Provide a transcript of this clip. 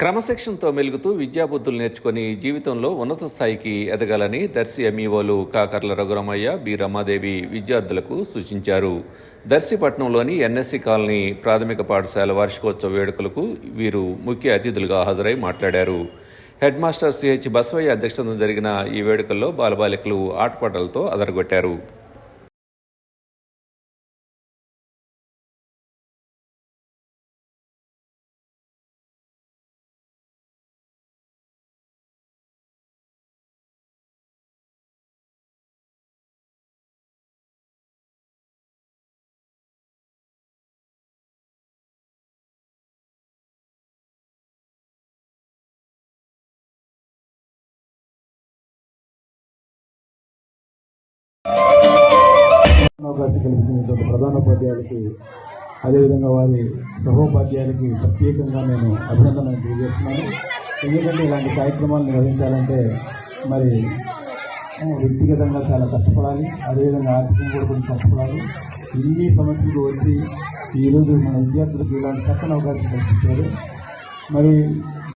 క్రమశిక్షణతో మెలుగుతూ విద్యాబుద్ధులు నేర్చుకుని జీవితంలో ఉన్నత స్థాయికి ఎదగాలని దర్శి ఎంఈఓలు కాకర్ల రఘురమయ్య బి రమాదేవి విద్యార్థులకు సూచించారు. దర్శిపట్నంలోని ఎన్ఎస్సి కాలనీ ప్రాథమిక పాఠశాల వార్షికోత్సవ వేడుకలకు వీరు ముఖ్య అతిథులుగా హాజరై మాట్లాడారు. హెడ్ మాస్టర్ సిహెచ్ బసవయ్య అధ్యక్షతన జరిగిన ఈ వేడుకల్లో బాలబాలికలు ఆటపాటలతో అదరగొట్టారు. అవకాశం కల్పించినటువంటి ప్రధానోపాధ్యాయులకి అదేవిధంగా వారి సహోపాధ్యాయులకి ప్రత్యేకంగా నేను అభినందనలు తెలియజేస్తున్నాను. ఎందుకంటే ఇలాంటి కార్యక్రమాలు నిర్వహించాలంటే మరి వ్యక్తిగతంగా చాలా కష్టపడాలి. అదేవిధంగా ఆర్థికంగా కూడా కొంచెం కష్టపడాలి. ఇన్ని సమస్యలు వచ్చి ఈరోజు మన విద్యార్థులకు ఇలాంటి చక్కని అవకాశం కల్పించారు. మరి